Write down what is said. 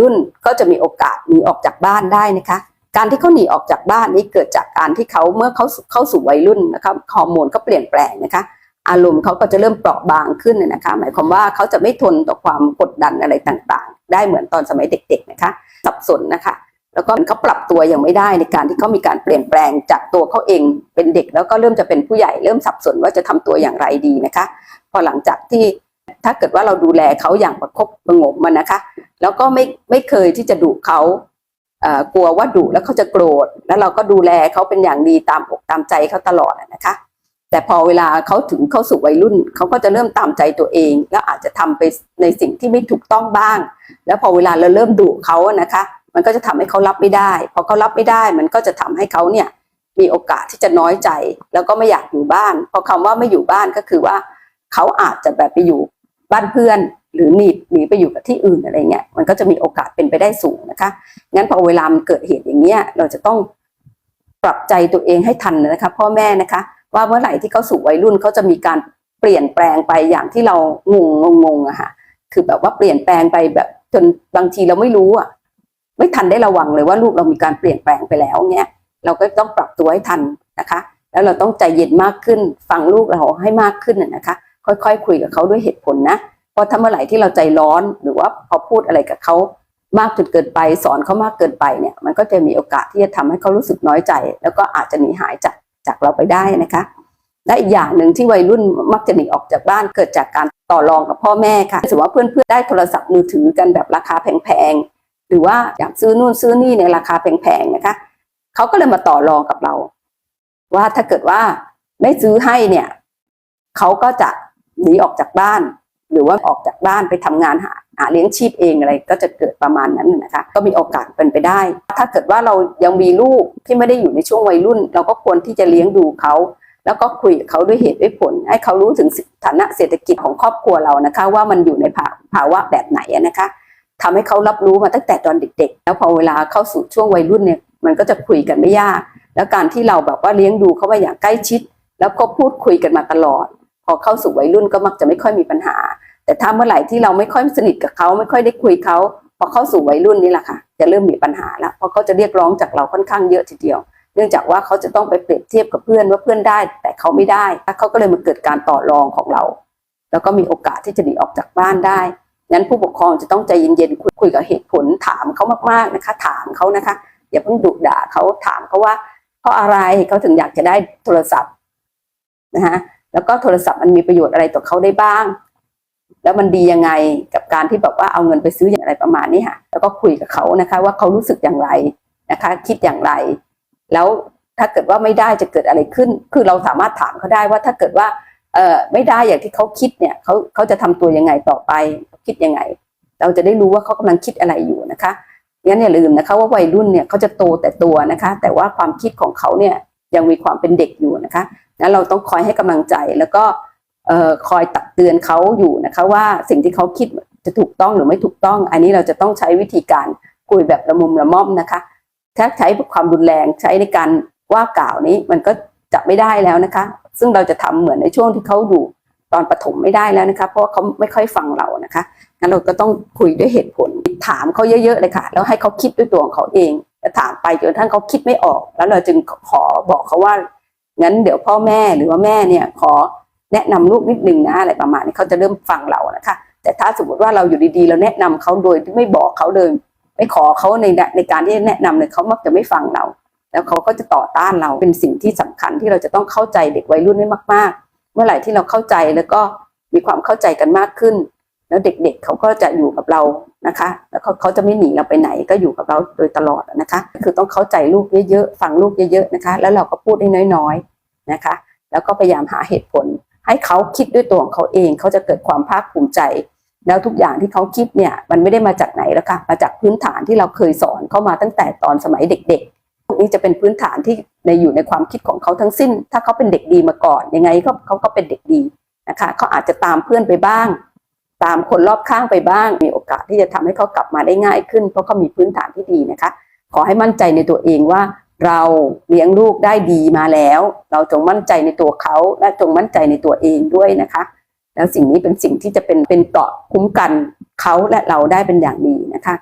รุ่นก็จะมีโอกาสหนีออกจากบ้านได้นะคะ การที่เขาหนีออกจากบ้านนี้เกิดจากการที่เขาเมื่อเขาเข้าสู่วัยรุ่นนะครับฮอร์โมนก็เปลี่ยนแปลงนะคะอารมณ์เขาก็จะเริ่มเปราะบางขึ้นนะคะ หมายความว่าเขาจะไม่ทนต่อความกดดันอะไรต่างๆ ได้เหมือนตอนสมัยเด็ก ๆนะคะ สับสนนะคะ แล้วก็เขาปรับตัวยังไม่ได้ในการที่เขามีการเปลี่ยนแปลงจากตัวเขาเองเป็นเด็ก แล้วก็เริ่มจะเป็นผู้ใหญ่เริ่มสับสนว่าจะทำตัวอย่างไรดีนะคะ พอหลังจากที่ถ้าเกิดว่าเราดูแลเขาอย่างประคบประงมมันนะคะ แล้วก็ไม่ไม่เคยที่จะดุเขาเกลัวว่าดุแล้วเขาจะโกรธ แล้วเราก็ดูแลเขาเป็นอย่างดีตามอกตามใจเขาตลอดนะคะ แต่พอเวลาเขาถึงเข้าสู่วัยรุ่นเขาก็จะเริ่มตามใจตัวเอง แล้วอาจจะทำไปในสิ่งที่ไม่ถูกต้องบ้าง แล้วพอเวลาเราเริ่มดุเขานะคะ มันก็จะทำให้เขารับไม่ได้ พอเขารับไม่ได้ มันก็จะทำให้เขาเนี่ยมีโอกาสที่จะน้อยใจ แล้วก็ไม่อยากอยู่บ้าน พอคำว่าไม่อยู่บ้านก็คือว่า เขาอาจจะแบบไปอยู่ บ้านเพื่อน หรือหนีหนีไปอยู่กับที่อื่นอะไรเงี้ยมันก็จะมีโอกาสเป็นไปได้สูงนะคะงั้นพอเวลามันเกิดเหตุอย่างเงี้ยเราจะต้องปรับใจตัวเองให้ทันนะคะพ่อแม่นะคะ ว่าเมื่อไหร่ที่เขาสู่วัยรุ่นเขาจะมีการเปลี่ยนแปลงไปอย่างที่เรางงงงๆอะค่ะคือแบบว่าเปลี่ยนแปลงไปแบบจนบางทีเราไม่รู้อะไม่ทันได้ระวังเลยว่าลูกเรามีการเปลี่ยนแปลงไปแล้วเนี้ยเราก็ต้องปรับตัวให้ทันนะคะ แล้วเราต้องใจเย็นมากขึ้นฟังลูกเราให้มากขึ้นนะคะ ค่อยๆคุยกับเขาด้วยเหตุผลนะเพราะถ้าเมื่อไหร่ที่เราใจร้อนหรือว่าพอพูดอะไรกับเขามากจนเกินไปสอนเขามากเกินไปเนี่ย มันก็จะมีโอกาสที่จะทำให้เขารู้สึกน้อยใจ แล้วก็อาจจะหนีหายจากจากเราไปได้นะคะและอีกอย่างหนึ่งที่วัยรุ่นมักจะหนีออกจากบ้านเกิดจากการต่อรองกับพ่อแม่ค่ะสมมติว่าเพื่อนๆได้โทรศัพท์มือถือกันแบบราคาแพงๆหรือว่าอยากซื้อนู่นซื้อนี่ในราคาแพงๆนะคะเขาก็เลยมาต่อรองกับเรา ว่าถ้าเกิดว่าไม่ซื้อให้เนี่ยเขาก็จะ หนีออกจากบ้าน หรือว่าออกจากบ้านไปทำงานหาหาเลี้ยงชีพเองอะไรก็จะเกิดประมาณนั้นนะคะก็มีโอกาสเป็นไปได้ ถ้าเกิดว่าเรายังมีลูกที่ไม่ได้อยู่ในช่วงวัยรุ่น เราก็ควรที่จะเลี้ยงดูเขาแล้วก็คุยกับเขาด้วยเหตุด้วยผล ให้เขารู้ถึงฐานะเศรษฐกิจของครอบครัวเรานะคะ ว่ามันอยู่ในภาภาวะแบบไหนนะคะทำให้เขารับรู้มาตั้งแต่ตอนเด็ก ๆ แล้วพอเวลาเข้าสู่ช่วงวัยรุ่นเนี่ยมันก็จะคุยกันไม่ยาก แล้วการที่เราแบบว่าเลี้ยงดูเขามาอย่างใกล้ชิด แล้วก็พูดคุยกันมาตลอด อเข้าสู่วัยรุ่นก็มักจะไม่ค่อยมีปัญหา แต่ถ้าเมื่อไหร่ที่เราไม่ค่อยสนิทกับเขาไม่ค่อยได้คุยเขาพอเข้าสู่วัยรุ่นนี่แหละค่ะ จะเริ่มมีปัญหาแล้วเพราะเขาจะเรียกร้องจากเราค่อนข้างเยอะทีเดียว เนื่องจากว่าเขาจะต้องไปเปรียบเทียบกับเพื่อนว่าเพื่อนได้ แต่เขาไม่ได้แล้วเขาก็เลยมาเกิดการต่อรองของเรา แล้วก็มีโอกาสที่จะหนีออกจากบ้านได้งั้นผู้ปกครองจะต้องใจเย็นๆคุยคุยกับเหตุผลถามเขามากๆนะคะ ถามเขานะคะ อย่าเพิ่งดุด่าเขาถามเขาว่าเพราะอะไรเขาถึงอยากจะได้โทรศัพท์นะคะ แล้วก็โทรศัพท์มันมีประโยชน์อะไรต่อเขาได้บ้าง แล้วมันดียังไงกับการที่แบบว่าเอาเงินไปซื้ออย่างไรประมาณนี้ค่ะ แล้วก็คุยกับเขานะคะ ว่าเขารู้สึกอย่างไรนะคะ คิดอย่างไร แล้วถ้าเกิดว่าไม่ได้จะเกิดอะไรขึ้น คือเราสามารถถามเขาได้ว่าถ้าเกิดว่าเออไม่ได้อย่างที่เขาคิดเนี่ยเขาเขาจะทำตัวยังไงต่อไปคิดยังไง เราจะได้รู้ว่าเขากำลังคิดอะไรอยู่นะคะงั้นอย่าลืมนะคะว่าวัยรุ่นเนี่ยเขาจะโตแต่ตัวนะคะ แต่ว่าความคิดของเขาเนี่ยยังมีความเป็นเด็กอยู่นะคะ นั้นเราต้องคอยให้กำลังใจแล้วก็คอยตักเตือนเขาอยู่นะคะว่าสิ่งที่เขาคิดจะถูกต้องหรือไม่ถูกต้อง อันนี้เราจะต้องใช้วิธีการคุยแบบละมุมละม่อมนะคะถ้าใช้ความรุนแรงใช้ในการว่ากล่าวนี้มันก็จะไม่ได้แล้วนะคะ ซึ่งเราจะทำเหมือนในช่วงที่เขาอยู่ตอนปฐมไม่ได้แล้วนะคะ เพราะว่าเขาไม่ค่อยฟังเรานะคะงั้นเราก็ต้องคุยด้วยเหตุผล ถามเขาเยอะๆเลยค่ะ แล้วให้เขาคิดด้วยตัวของเขาเองถามไปจนทั่งเขาคิดไม่ออก แล้วเราจึงขอบอกเขาว่า งั้นเดี๋ยวพ่อแม่หรือว่าแม่เนี่ยขอแนะนำลูกนิดนึงนะอะไรประมาณนี้เขาจะเริ่มฟังเรานะคะ แต่ถ้าสมมติว่าเราอยู่ดีๆ เราแนะนำเขาโดยที่ไม่บอกเขาเลยไม่ขอเขาในในการที่จะแนะนำเลยเขามักจะไม่ฟังเรา แล้วเขาก็จะต่อต้านเราเป็นสิ่งที่สำคัญที่เราจะต้องเข้าใจเด็กวัยรุ่นให้มากๆ เมื่อไหร่ที่เราเข้าใจแล้วก็มีความเข้าใจกันมากขึ้น แล้วเด็กๆเขาก็จะอยู่กับเรานะคะ แล้วเขาเขาจะไม่หนีเราไปไหนก็อยู่กับเราโดยตลอดนะคะ คือต้องเข้าใจลูกเยอะๆฟังลูกเยอะๆนะคะ แล้วเราก็พูดได้น้อยๆ นะคะ แล้วก็พยายามหาเหตุผล ให้เขาคิดด้วยตัวของเขาเอง เขาจะเกิดความภาคภูมิใจ แล้วทุกอย่างที่เขาคิดเนี่ยมันไม่ได้มาจากไหนแล้วค่ะมาจากพื้นฐานที่เราเคยสอนเข้ามาตั้งแต่ตอนสมัยเด็กๆพวกนี้จะเป็นพื้นฐานที่ในอยู่ในความคิดของเขาทั้งสิ้น ถ้าเขาเป็นเด็กดีมาก่อนยังไงเขาเขาก็เป็นเด็กดีนะคะเขาอาจจะตามเพื่อนไปบ้าง ตามคนรอบข้างไปบ้าง มีโอกาสที่จะทำให้เขากลับมาได้ง่ายขึ้น เพราะเขามีพื้นฐานที่ดีนะคะ ขอให้มั่นใจในตัวเองว่า เราเลี้ยงลูกได้ดีมาแล้ว เราจงมั่นใจในตัวเขาและจงมั่นใจในตัวเองด้วยนะคะ แล้วสิ่งนี้เป็นสิ่งที่จะเป็นเป็นเกราะคุ้มกันเขาและเราได้เป็นอย่างดีนะคะ